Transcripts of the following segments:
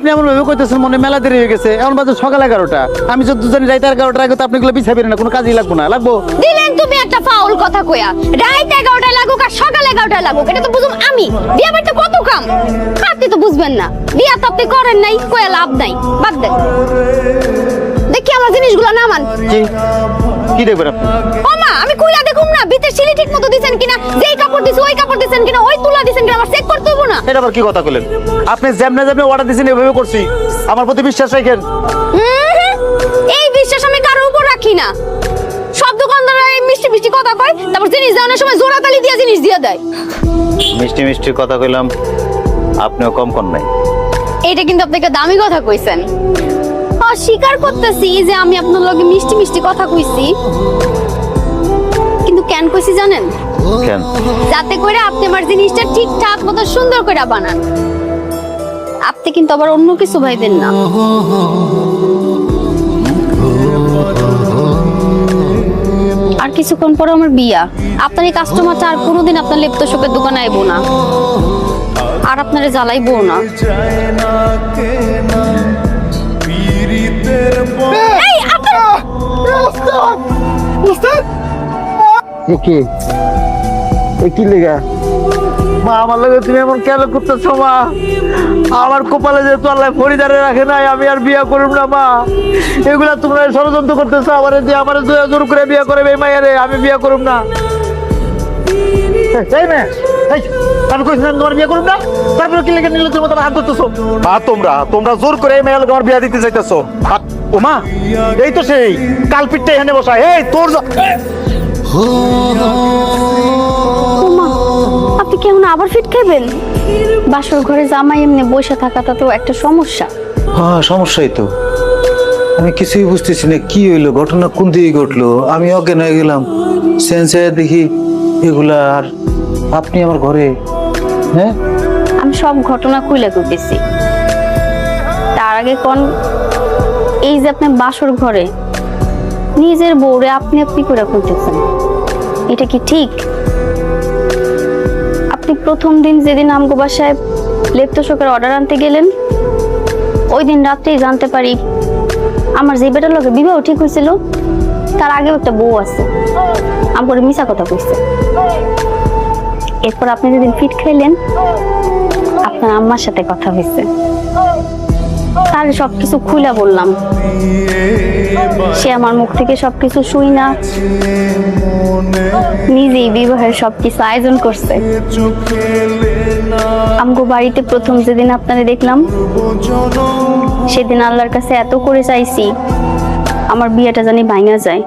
আপনি এমন ভাবে কইতেছেন মনে মেলা দেরি হয়ে গেছে। এমন বাজে সকাল এগারোটা। আমি যদি জানি রাইতে এগারোটার আগে তো আপনি গুলো পিছাবেন না, কোনো কাজই লাগবো না। লাগবো? দিলেন তুমি একটা ফাউল কথা কইয়া। রাইতে এগারোটায় লাগুক আর সকাল এগারোটায় লাগুক, এটা তো বুঝুম আমি। বিয়া বাড়িতে কত কাম? আপনি তো বুঝবেন না। বিয়া তো আপনি করেন নাই কয়া লাভ নাই। বাদ দেন। জিনিসগুলো নামান কি? কি দেখবেন আপনি? ও মা আমি কইলা দেখুম না ভিতর সিলি ঠিক মতো দিছেন কিনা যেই কাপড় দিছে ওই কাপড় দিছেন কিনা ওই তুলা দিছেন কিনা আমার চেক করতে হব না। এটা আবার কি কথা বলেন আপনি যেমনে যেমনে অর্ডার দিয়েছেন এভাবে করছি। আমার প্রতি বিশ্বাস রাখেন। এই বিশ্বাস আমি কারোর উপর রাখি না। সব দোকানদাররা এই মিষ্টি মিষ্টি কথা কয় তারপর জিনিস দেওয়ানোর সময় জোড়াতালি দিয়ে জিনিস দিয়ে দেয়। মিষ্টি মিষ্টি কথা কইলাম আপনিও কম কর নাই। এটা কিন্তু আপনাকে দামি কথা কইছেন। অস্বীকার করতেছি যে আমি আপনার লগে মিষ্টি মিষ্টি কথা কইছি। কিন্তু কেন কইছি জানেন? কেন? যাতে করে আপনি আমার জিনিসটা ঠিকঠাক মতো সুন্দর করে বানান। আপনি কিন্তু আবার অন্য কিছু ভাইবেন না। আর কিছুক্ষণ পরে আমার বিয়া। আপনার এই কাস্টমারটা আর কোনোদিন আপনার লেপ্ত শপের দোকানে আইবো না। আর আপনারে জ্বালাইবো না। কি? কি লেগা? মা আমার লগে তুমি এমন কেন করতেছো মা? আমার কপালে যে আল্লাহ ফরিদারে রাখে নাই আমি আর বিয়া করব না মা। এগুলা তোমরা ষড়যন্ত্র করতেছো আমার দিয়ে আমার দুয়া জোর করে বিয়া করে এই মাইয়ারে আমি বিয়া করব না। এই না কইছিলাম তোমার বিয়া করব না? তারপরে কি লেগে নিলে তুমি তোমার হাত ধরতেছো? মা তোমরা তোমরা জোর করে এই মাইয়া আমার বিয়া দিতে চাইতেছো ও মা এই তো সেই কালপিটটা এখানে বসা এই তোর ওমা আপনি কেমন আবার ফিট খাবেন? বাসর ঘরে জামাই এমনি বসে থাকাটা তো একটা সমস্যা। হ্যাঁ সমস্যাই তো। আমি কিছুই বুঝতেছি না কি হইল ঘটনা কোন দিকে ঘটলো? আমি অজ্ঞান হয়ে গেলাম। সেন্সে দেখি এগুলা আর আপনি আমার ঘরে হ্যাঁ? আমি সব ঘটনা খুলে করতেছি তার আগে কোন এই যে আপনি বাসর ঘরে নিজের বউরে আপনি আপনি করে খুলতেছেন এটা কি ঠিক? আপনি প্রথম দিন যেদিন আমগো বাসায় লেপ্ত শোকের অর্ডার আনতে গেলেন, ওই দিন রাত্রেই জানতে পারি আমার যে বেটার লোকে বিবাহ ঠিক হয়েছিল, তার আগেও একটা বউ আছে। আমগরে মিশা কথা কইছে। এরপর আপনি যেদিন ফিট খাইলেন আপনার আম্মার সাথে কথা হয়েছে। তার সবকিছু খুলে বললাম। সে আমার মুখ থেকে সবকিছু শুই না। নিজেই বিবাহের সবকিছু আয়োজন করছে। আমগো বাড়িতে প্রথম যেদিন আপনারে দেখলাম, সেদিন আল্লাহর কাছে এত করে চাইছি, আমার বিয়েটা জানি ভাঙা যায়।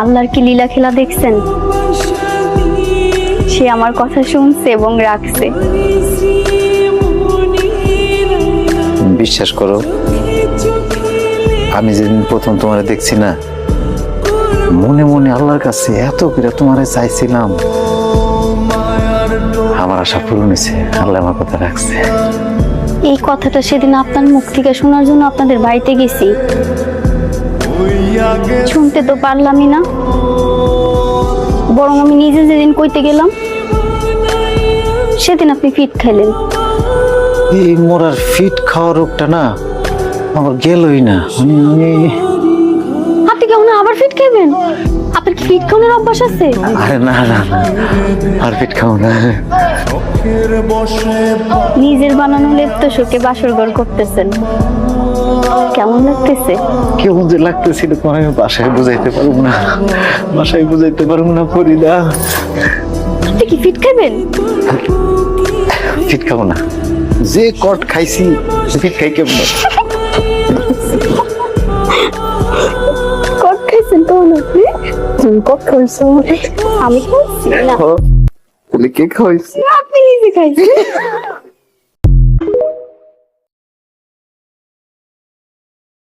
আল্লাহর কি লীলা খেলা দেখছেন? সে আমার কথা শুনছে এবং রাখছে। বিশ্বাস করো আমি যেদিন প্রথম তোমারে দেখছি না মনে মনে আল্লাহর কাছে এত করে তোমারে চাইছিলাম। আমার আশা পূরণ হয়েছে আল্লাহ আমার কথা রাখছে। এই কথাটা সেদিন আপনার মুখ থেকে শোনার জন্য আপনাদের বাড়িতে গেছি। শুনতে তো পারলামই না। বরং আমি নিজে যেদিন কইতে গেলাম সেদিন আপনি ফিট খাইলেন। এই মোরার ফিট খাওয়ার রোগটা না আমার গেলই না। আমি আমি আপনি কেমন আবার ফিট খাইবেন আপনার কি ফিট খাওয়ানোর অভ্যাস আছে? আরে না না না, আর ফিট খাও না। নিজের বানানো লেপ্ত শোকে বাসর ঘর করতেছেন। কেমন লাগতেছে? কেমন যে লাগতেছিল তোমার আমি বাসায় বুঝাইতে পারব না। বাসায় বুঝাইতে পারব না ফরিদা আপনি কি ফিট খাইবেন ফিট খাব না। যে কট খাইছি ফিট খাই কেমন? কট খাইছেন তখন আপনি? তুমি কট খাইছো আমি খাইছি না। তুমি কে খাইছি আপনি নিজে খাইছেন?